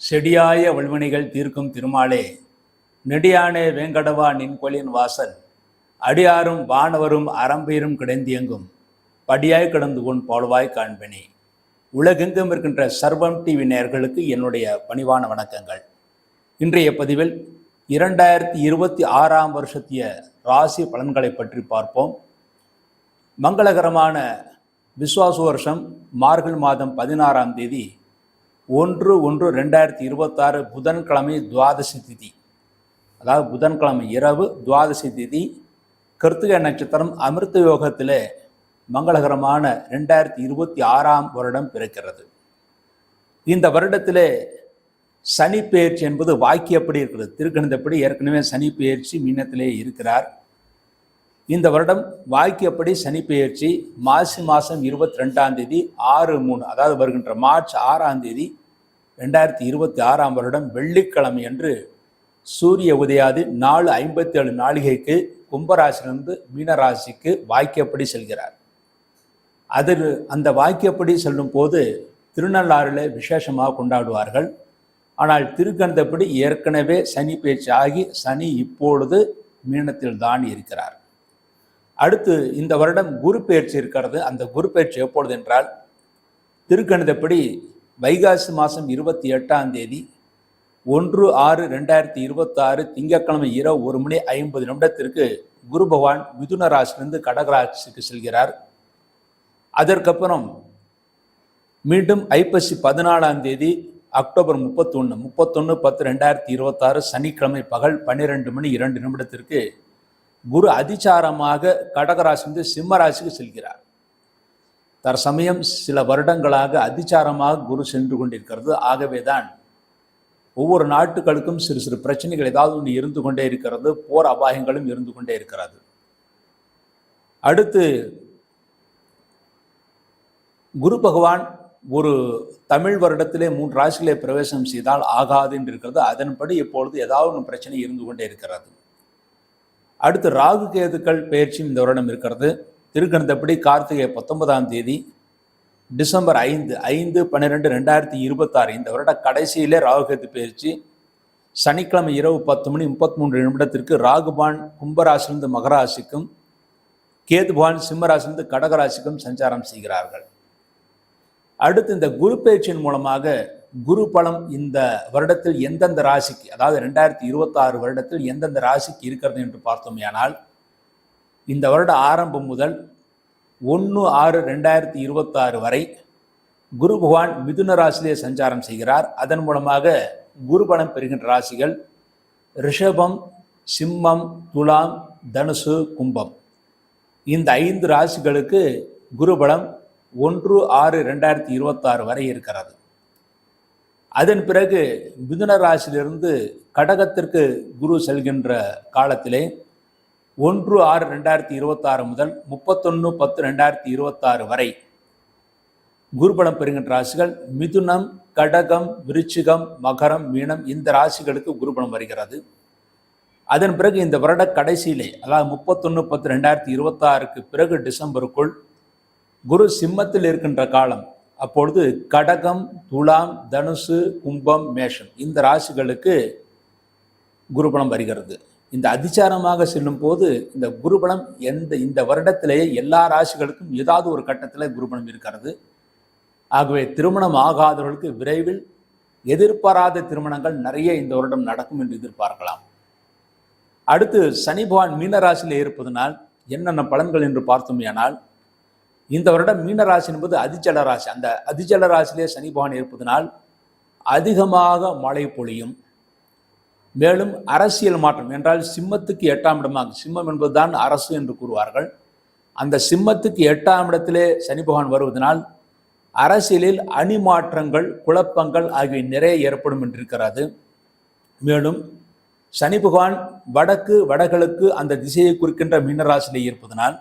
செடியாய வல்வினைகள் தீர்க்கும் திருமாலே நெடியானே வேங்கடவா நின்கொலின் வாசல் அடியாரும் வானவரும் அறம்பெயரும் கிடைந்தியங்கும் படியாய் கிடந்து உன் பாடுவாய் காண்பினி. உலகெங்கும் இருக்கின்ற சர்வம் டிவி நேயர்களுக்கு என்னுடைய பணிவான வணக்கங்கள். இன்றைய பதிவில் இரண்டாயிரத்தி இருபத்தி ஆறாம் வருஷத்திய ராசி பலன்களை பற்றி பார்ப்போம். மங்களகரமான விஸ்வாச வருஷம் மார்கழி மாதம் பதினாறாம் தேதி ஒன்று ஒன்று ரெண்டாயிரத்தி இருபத்தாறு புதன்கிழமை துவாதசி திதி. அதாவது புதன்கிழமை இரவு துவாதசி திதி. கிருத்திகை நட்சத்திரம் அமிர்த யோகத்தில் மங்களகரமான ரெண்டாயிரத்தி இருபத்தி ஆறாம் வருடம் பிறக்கிறது. இந்த வருடத்திலே சனி பெயர்ச்சி என்பது வாக்கியப்படி இருக்கிறது. திருக்கணிதப்படி ஏற்கனவே சனி பெயர்ச்சி மீனத்திலே இருக்கிறார். இந்த வருடம் வாக்கியப்படி சனி பெயர்ச்சி மாசி மாதம் இருபத்தி ரெண்டாம் தேதி ஆறு மூணு அதாவது வருகின்ற மார்ச் ஆறாம் தேதி ரெண்டாயிரத்தி இருபத்தி ஆறாம் வருடம் வெள்ளிக்கிழமை அன்று சூரிய உதயாது நாலு ஐம்பத்தி ஏழு நாளிகைக்கு கும்பராசிலிருந்து மீனராசிக்கு வாக்கியப்படி செல்கிறார். அது அந்த வாக்கியப்படி செல்லும் போது திருநள்ளாறில் விசேஷமாக கொண்டாடுவார்கள். ஆனால் திருக்கந்தப்படி ஏற்கனவே சனி பேச்சு ஆகி சனி இப்பொழுது மீனத்தில் தான் இருக்கிறார். அடுத்து இந்த வருடம் குரு பயிற்சி இருக்கிறது. அந்த குரு பயிற்சி எப்பொழுது என்றால் திருக்கணிதப்படி வைகாசி மாதம் இருபத்தி எட்டாம் தேதி ஒன்று ஆறு ரெண்டாயிரத்தி இருபத்தாறு திங்கட்கிழமை இரவு ஒரு மணி ஐம்பது நிமிடத்திற்கு குரு பகவான் மிதுன ராசிலிருந்து கடகராசிக்கு செல்கிறார். அதற்கப்புறம் மீண்டும் ஐப்பசி பதினாலாம் தேதி அக்டோபர் முப்பத்தொன்று முப்பத்தொன்று பத்து ரெண்டாயிரத்தி இருபத்தாறு சனிக்கிழமை பகல் பன்னிரெண்டு மணி இரண்டு நிமிடத்திற்கு குரு அதிச்சாரமாக கடகராசிலிருந்து சிம்மராசிக்கு செல்கிறார். தற்சமயம் சில வருடங்களாக அதிசாரமாக குரு சென்று கொண்டிருக்கிறது. ஆகவேதான் ஒவ்வொரு நாட்டுகளுக்கும் சிறு சிறு பிரச்சனைகள் ஏதாவது ஒன்று இருந்து கொண்டே இருக்கிறது. போர் அபாயங்களும் இருந்து கொண்டே இருக்கிறது. அடுத்து குரு பகவான் ஒரு தமிழ் வருடத்திலே மூன்று ராசிகளை பிரவேசம் செய்தால் ஆகாது என்று இருக்கிறது. அதன்படி இப்பொழுது ஏதாவது ஒன்று பிரச்சனை இருந்து கொண்டே இருக்கிறது. அடுத்து ராகு கேதுக்கள் பயிற்சியும் இந்த வருடம் இருக்கிறது. திருக்கணிதப்படி கார்த்திகை பத்தொன்பதாம் தேதி டிசம்பர் ஐந்து ஐந்து பன்னிரெண்டு ரெண்டாயிரத்தி இருபத்தாறு இந்த வருட கடைசியிலே ராகுகேது பயிற்சி. சனிக்கிழமை இரவு பத்து மணி முப்பத்தி மூன்று நிமிடத்திற்கு ராகுபான் கும்பராசிலிருந்து மகராசிக்கும் கேதுபான் சிம்மராசிலிருந்து கடகராசிக்கும் சஞ்சாரம் செய்கிறார்கள். அடுத்து இந்த குரு பயிற்சியின் மூலமாக குரு பலம் இந்த வருடத்தில் எந்தெந்த ராசிக்கு அதாவது ரெண்டாயிரத்தி இருபத்தாறு வருடத்தில் எந்தெந்த ராசிக்கு இருக்கிறது என்று பார்த்தோமேயானால் இந்த வருட ஆரம்பம் முதல் ஒன்று ஆறு ரெண்டாயிரத்தி இருபத்தாறு வரை குரு பகவான் மிதுன ராசியிலே சஞ்சாரம் செய்கிறார். அதன் மூலமாக குருபலம் பெறுகின்ற ராசிகள் ரிஷபம் சிம்மம் துலாம் தனுசு கும்பம். இந்த ஐந்து ராசிகளுக்கு குருபலம் ஒன்று ஆறு ரெண்டாயிரத்தி இருபத்தாறு வரை இருக்கிறது. அதன் பிறகு மிதுன ராசியிலிருந்து கடகத்திற்கு குரு செல்கின்ற காலத்திலே ஒன்று ஆறு ரெண்டாயிரத்தி இருபத்தாறு முதல் முப்பத்தொன்று பத்து ரெண்டாயிரத்தி இருபத்தாறு வரை குருபலம் பெறுகின்ற ராசிகள் மிதுனம் கடகம் விருச்சிகம் மகரம் மீனம் இந்த ராசிகளுக்கு குருபலம் வருகிறது. அதன் பிறகு இந்த வருட கடைசியிலே அதாவது முப்பத்தொன்று பத்து ரெண்டாயிரத்தி இருபத்தாறுக்கு பிறகு டிசம்பருக்குள் குரு சிம்மத்தில் இருக்கின்ற காலம் அப்பொழுது கடகம் துலாம் தனுசு கும்பம் மேஷம் இந்த ராசிகளுக்கு குருபலம் வருகிறது. இந்த அதிச்சாரமாக செல்லும் போது இந்த குருபலம் எந்த இந்த வருடத்திலேயே எல்லா ராசிகளுக்கும் ஏதாவது ஒரு கட்டத்தில் குருபலம் இருக்கிறது. ஆகவே திருமணம் ஆகாதவர்களுக்கு விரைவில் எதிர்பாராத திருமணங்கள் நிறைய இந்த வருடம் நடக்கும் என்று எதிர்பார்க்கலாம். அடுத்து சனி பகவான் மீனராசியில் இருப்பதனால் என்னென்ன பலன்கள் என்று பார்த்தோமேயானால் இந்த வருடம் மீனராசி என்பது அதிஜல ராசி. அந்த அதிஜல ராசியிலே சனி பகவான் இருப்பதனால் அதிகமாக மழை பொழியும். மேலும் அரசியல் மாற்றம் என்றால் சிம்மத்துக்கு எட்டாம் இடமாக சிம்மம் என்பதுதான் அரசு என்று கூறுவார்கள். அந்த சிம்மத்துக்கு எட்டாம் இடத்திலே சனி பகவான் வருவதனால் அரசியலில் அணி மாற்றங்கள் குழப்பங்கள் ஆகியவை நிறைய ஏற்படும் என்றிருக்கிறது மேலும் சனி பகவான் வடக்கு வடகிழக்கு அந்த திசையை குறிக்கின்ற மீனராசியிலே இருப்பதனால்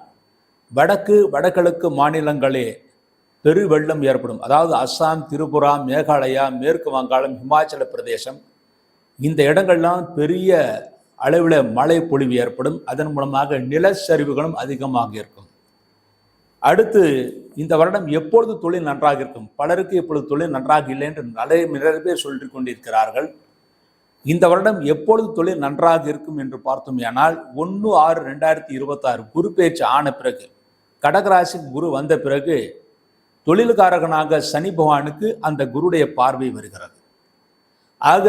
வடக்கு வடகிழக்கு மாநிலங்களே பெரு வெள்ளம் ஏற்படும். அதாவது அஸ்ஸாம் திரிபுரா மேகாலயா மேற்கு வங்காளம் இமாச்சல பிரதேசம் இந்த இடங்கள்லாம் பெரிய அளவில் மழை பொழிவு ஏற்படும். அதன் மூலமாக நிலச்சரிவுகளும் அதிகமாக இருக்கும். அடுத்து இந்த வருடம் எப்பொழுது தொழில் நன்றாக இருக்கும்? பலருக்கு இப்பொழுது தொழில் நன்றாக இல்லை என்று நிறைய நிறைய பேர் சொல்லிக் கொண்டிருக்கிறார்கள். இந்த வருடம் எப்பொழுது தொழில் நன்றாக இருக்கும் என்று பார்த்தோம் ஆனால் ஒன்று ஆறு ரெண்டாயிரத்தி இருபத்தாறு குரு ஆன பிறகு கடகராசிக்கு குரு வந்த பிறகு தொழில்காரகனாக சனி பகவானுக்கு அந்த குருடைய பார்வை வருகிறது. ஆக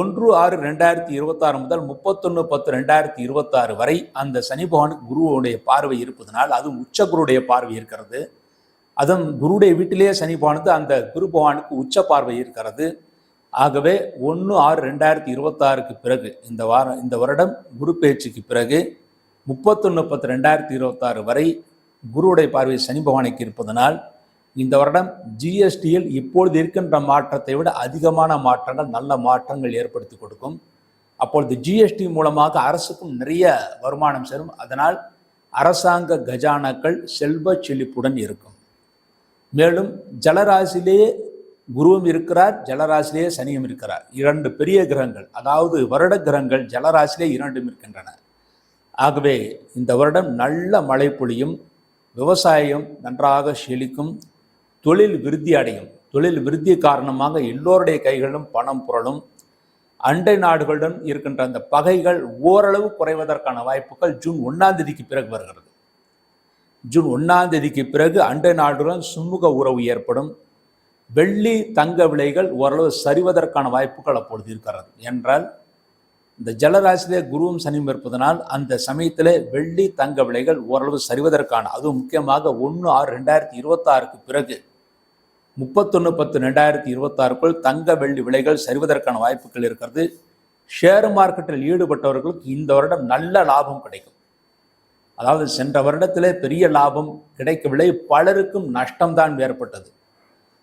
ஒன்று ஆறு ரெண்டாயிரத்தி இருபத்தாறு முதல் முப்பத்தொன்று பத்து ரெண்டாயிரத்தி இருபத்தாறு வரை அந்த சனி பகவானுக்கு குருவுடைய பார்வை இருப்பதனால் அதுவும் உச்ச குருடைய பார்வை இருக்கிறது. அதுவும் குருடைய வீட்டிலேயே சனி பகவானுக்கு அந்த குரு பகவானுக்கு உச்ச பார்வை இருக்கிறது. ஆகவே ஒன்று ஆறு ரெண்டாயிரத்தி இருபத்தாறுக்கு பிறகு இந்த வாரம் இந்த வருடம் குரு பேச்சுக்கு பிறகு முப்பத்தொன்று பத்து ரெண்டாயிரத்தி இருபத்தாறு வரை குருவுடைய பார்வை சனி பகவானுக்கு இருப்பதனால் இந்த வருடம் ஜிஎஸ்டியில் இப்பொழுது இருக்கின்ற மாற்றத்தை விட அதிகமான மாற்றங்கள் நல்ல மாற்றங்கள் ஏற்படுத்தி கொடுக்கும். அப்பொழுது ஜிஎஸ்டி மூலமாக அரசுக்கும் நிறைய வருமானம் சேரும். அதனால் அரசாங்க கஜானாக்கள் செல்வ செழிப்புடன் இருக்கும். மேலும் ஜலராசிலேயே குருவும் இருக்கிறார் ஜலராசிலேயே சனியும் இருக்கிறார். இரண்டு பெரிய கிரகங்கள் அதாவது வருட கிரகங்கள் ஜலராசிலே இரண்டும் இருக்கின்றன. ஆகவே இந்த வருடம் நல்ல மழை பொழியும். விவசாயம் நன்றாக செழிக்கும் தொழில் விருத்தி அடையும். தொழில் விருத்தி காரணமாக எல்லோருடைய கைகளிலும் பணம் புரளும். அண்டை நாடுகளுடன் இருக்கின்ற அந்த பகைகள் ஓரளவு குறைவதற்கான வாய்ப்புகள் ஜூன் ஒன்றாம் தேதிக்கு பிறகு வருகிறது. ஜூன் ஒன்றாம் தேதிக்கு பிறகு அண்டை நாடுடன் சுமூக உறவு ஏற்படும். வெள்ளி தங்க விலைகள் ஓரளவு சரிவதற்கான வாய்ப்புகள் அப்பொழுது இருக்கிறது. என்றால் இந்த ஜலராசியிலே குருவும் சனியும் இருப்பதனால் அந்த சமயத்தில் வெள்ளி தங்க விலைகள் ஓரளவு சரிவதற்கான அதுவும் முக்கியமாக ஒன்று ஆறு ரெண்டாயிரத்தி இருபத்தாறுக்கு பிறகு முப்பத்தொன்று பத்து ரெண்டாயிரத்தி இருபத்தாறுக்குள் தங்க வெள்ளி விலைகள் சரிவதற்கான வாய்ப்புகள் இருக்கிறது. ஷேர் மார்க்கெட்டில் ஈடுபட்டவர்களுக்கு இந்த வருடம் நல்ல லாபம் கிடைக்கும். அதாவது சென்ற வருடத்திலே பெரிய லாபம் கிடைக்கவில்லை பலருக்கும் நஷ்டம்தான் ஏற்பட்டது.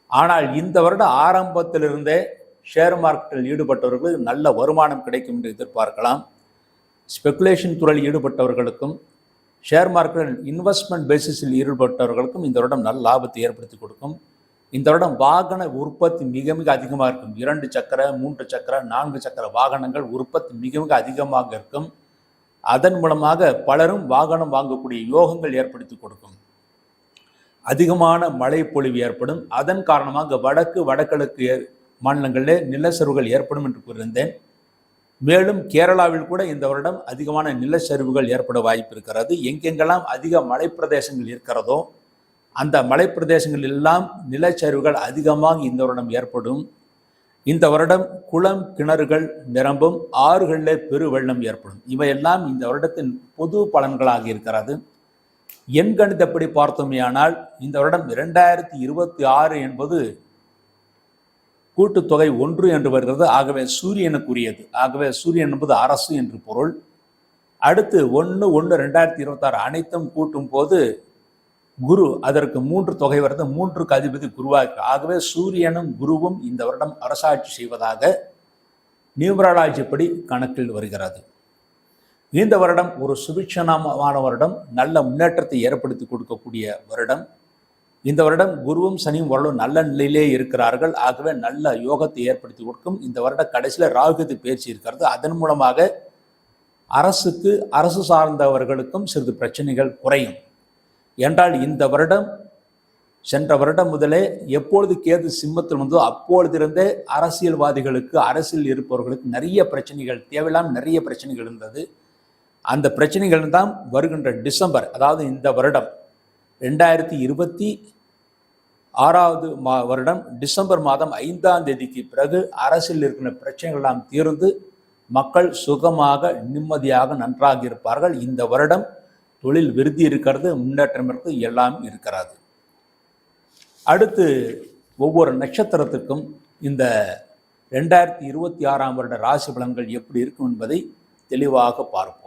ஆனால் இந்த வருட ஆரம்பத்திலிருந்தே ஷேர் மார்க்கெட்டில் ஈடுபட்டவர்களுக்கு நல்ல வருமானம் கிடைக்கும் என்று எதிர்பார்க்கலாம். ஸ்பெகுலேஷன் துறையில் ஈடுபட்டவர்களுக்கும் ஷேர் மார்க்கெட்டில் இன்வெஸ்ட்மெண்ட் பேசிஸில் ஈடுபட்டவர்களுக்கும் இந்த வருடம் நல்ல லாபத்தை ஏற்படுத்தி கொடுக்கும். இந்த வருடம் வாகன உற்பத்தி மிக மிக அதிகமாக இருக்கும். இரண்டு சக்கர மூன்று சக்கர நான்கு சக்கர வாகனங்கள் உற்பத்தி மிக மிக அதிகமாக இருக்கும். அதன் மூலமாக பலரும் வாகனம் வாங்கக்கூடிய யோகங்கள் ஏற்படுத்தி கொடுக்கும். அதிகமான மழை பொழிவு ஏற்படும். அதன் காரணமாக வடக்கு வடகிழக்கு மாநிலங்களில் நிலச்சரிவுகள் ஏற்படும் என்று கூறியிருந்தேன். மேலும் கேரளாவில் கூட இந்த வருடம் அதிகமான நிலச்சரிவுகள் ஏற்பட வாய்ப்பு இருக்கிறது. எங்கெங்கெல்லாம் அதிக மலைப்பிரதேசங்கள் இருக்கிறதோ அந்த மலைப்பிரதேசங்கள் எல்லாம் நிலச்சரிவுகள் அதிகமாக இந்த வருடம் ஏற்படும். இந்த வருடம் குளம் கிணறுகள் நிரம்பும் ஆறுகளிலே பெருவெள்ளம் ஏற்படும். இவையெல்லாம் இந்த வருடத்தின் பொது பலன்களாக இருக்கிறது. எண்கணிதப்படி பார்த்தோமேயானால் இந்த வருடம் இரண்டாயிரத்தி இருபத்தி ஆறு என்பது கூட்டுத்தொகை ஒன்று என்று வருகிறது. ஆகவே சூரியனுக்குரியது ஆகவே சூரியன் என்பது அரசு என்று பொருள். அடுத்து ஒன்று ஒன்று ரெண்டாயிரத்தி இருபத்தாறு அனைத்தும் கூட்டும் போது குரு அதற்கு மூன்று தொகை வருது. மூன்றுக்கு அதிபதி குருவாக்கு ஆகவே சூரியனும் குருவும் இந்த வருடம் அரசாட்சி செய்வதாக நியூமராலஜி படி கணக்கில் வருகிறது. இந்த வருடம் ஒரு சுபிட்சணமான வருடம். நல்ல முன்னேற்றத்தை ஏற்படுத்தி கொடுக்கக்கூடிய வருடம். இந்த வருடம் குருவும் சனியும் ஓரளவு நல்ல நிலையிலே இருக்கிறார்கள். ஆகவே நல்ல யோகத்தை ஏற்படுத்தி கொடுக்கும். இந்த வருட கடைசியில் ராகுகத்து பயிற்சி இருக்கிறது. அதன் மூலமாக அரசுக்கு அரசு சார்ந்தவர்களுக்கும் சிறிது பிரச்சனைகள் குறையும். என்றால் இந்த வருடம் சென்ற வருடம் முதலே எப்பொழுது கேது சிம்மத்தில் வந்தோ அப்பொழுதிருந்தே அரசியல்வாதிகளுக்கு அரசியல் இருப்பவர்களுக்கு நிறைய பிரச்சனைகள் தேவையில்லாமல் நிறைய பிரச்சனைகள் இருந்தது. அந்த பிரச்சனைகள் தான் வருகின்ற டிசம்பர் அதாவது இந்த வருடம். ரெண்டாயிரத்தி இருபத்தி ஆறாவது மா வருடம் டிசம்பர் மாதம் ஐந்தாம் தேதிக்கு பிறகு அரசில் இருக்கிற பிரச்சனைகள் எல்லாம் தீர்ந்து மக்கள் சுகமாக நிம்மதியாக நன்றாக இருப்பார்கள். இந்த வருடம் தொழில் விருத்தி இருக்கிறது முன்னேற்றம் இருக்கிறது எல்லாம் இருக்கிறது. அடுத்து ஒவ்வொரு நட்சத்திரத்துக்கும் இந்த ரெண்டாயிரத்தி இருபத்தி ஆறாம் வருட ராசி பலன்கள் எப்படி இருக்கும் என்பதை தெளிவாக பார்ப்போம்.